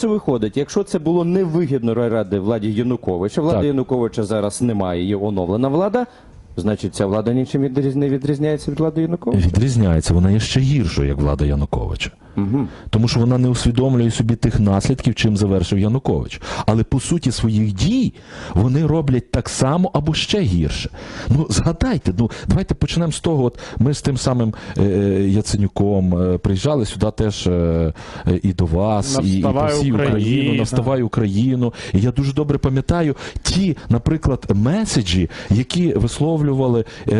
Це виходить, якщо це було невигідно райради владі Януковича, влади Так. Януковича зараз немає, є оновлена влада, значить ця влада нічим не відрізняється від влади Януковича. Відрізняється, вона є ще гіршою, як влада Януковича. Угу. Тому що вона не усвідомлює собі тих наслідків, чим завершив Янукович. Але по суті своїх дій вони роблять так само або ще гірше. Ну згадайте, ну давайте почнемо з того. От ми з тим самим е, е, Яценюком е, приїжджали сюди теж е, е, і до вас, і, і по всій Україну, Україна». на «Вставай Україну. І я дуже добре пам'ятаю ті, наприклад, меседжі, які висловлювали е,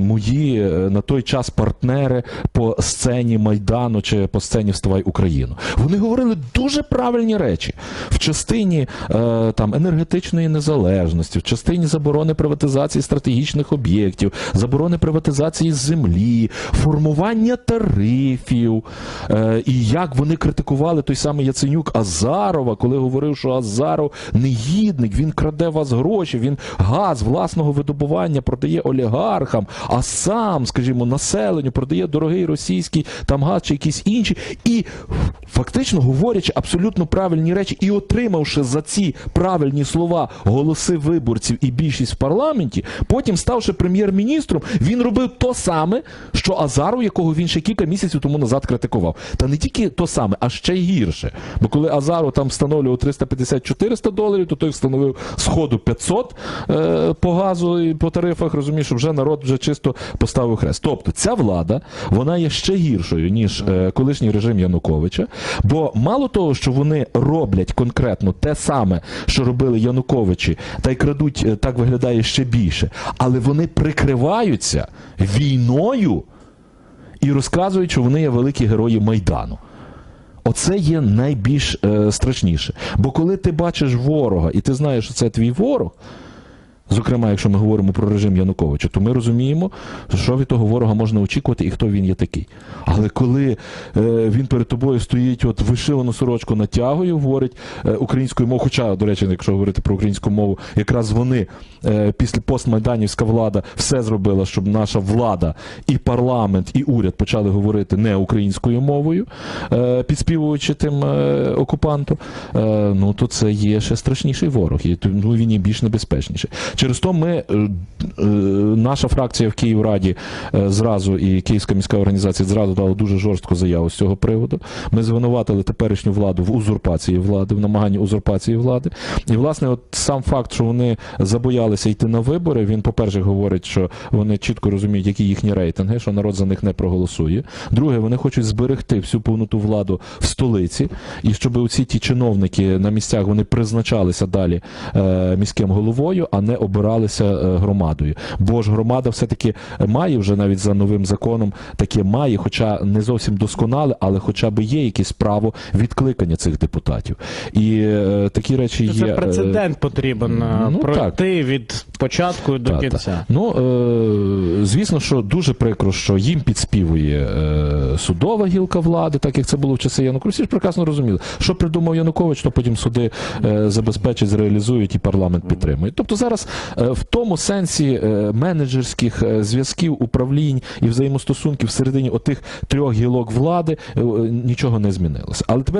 мої е, на той час партнери по сцені Майдану чи по сцені Вставай Україну. Вони говорили дуже правильні речі в частині е, там енергетичної незалежності, в частині заборони приватизації стратегічних об'єктів, заборони приватизації землі, формування тарифів. Е, і як вони критикували той самий Яценюк Азарова, коли говорив, що Азаров негідник, він краде вас гроші, він газ власного видобування продає олігархам, а сам, скажімо, населенню продає дорогий російський там газ чи якісь інші. І фактично говорячи абсолютно правильні речі і отримавши за ці правильні слова голоси виборців і більшість в парламенті, потім ставши прем'єр-міністром, він робив то саме, що Азаров, якого він ще кілька місяців тому назад критикував. Та не тільки то саме, а ще й гірше. Бо коли Азаров там встановлював 350-400 доларів, то той встановив сходу 500 е, по газу і по тарифах, розумієш, що вже народ вже чисто поставив хрест. Тобто ця влада, вона є ще гіршою, ніж е, колишній режим Януковича. Бо мало того, що вони роблять конкретно те саме, що робили Януковичі, та й крадуть, е, так виглядає ще більше, але вони прикриваються війною і розказують, що вони є великі герої Майдану. Оце є найбільш е, страшніше. Бо коли ти бачиш ворога і ти знаєш, що це твій ворог, зокрема, якщо ми говоримо про режим Януковича, то ми розуміємо, що від того ворога можна очікувати і хто він є такий. Але коли е, він перед тобою стоїть, от вишивану сорочку натягує, говорить е, українською мовою, хоча, до речі, якщо говорити про українську мову, якраз вони е, після постмайданівська влада все зробила, щоб наша влада і парламент, і уряд почали говорити не українською мовою, підспівуючи тим окупанту, ну то це є ще страшніший ворог, і ну, він є більш небезпечніший. Через то ми, е, е, наша фракція в Київраді е, зразу і Київська міська організація зразу дала дуже жорстку заяву з цього приводу. Ми звинуватили теперішню владу в узурпації влади, в намаганні узурпації влади. І, власне, от сам факт, що вони забоялися йти на вибори, він, по-перше, говорить, що вони чітко розуміють, які їхні рейтинги, що народ за них не проголосує. Друге, вони хочуть зберегти всю повноту владу в столиці, і щоб оці ті чиновники на місцях вони призначалися далі е, міським головою, а не обиралися е, громадою. Бо ж громада все-таки має вже навіть за новим законом таке має, хоча не зовсім досконале, але хоча б є якесь право відкликання цих депутатів. І е, такі речі є. Це прецедент потрібен е, ну, пройти від початку до та, та. кінця. Ну, е, звісно, що дуже прикро, що їм підспівує судова гілка влади, так як це було в часи Януковича. Всі ж прекрасно розуміли, що придумав Янукович, то потім суди забезпечать, зреалізують і парламент підтримує. Тобто зараз в тому сенсі е, менеджерських е, зв'язків, управлінь і взаємостосунків всередині отих трьох гілок влади е, е, нічого не змінилося. Але тепер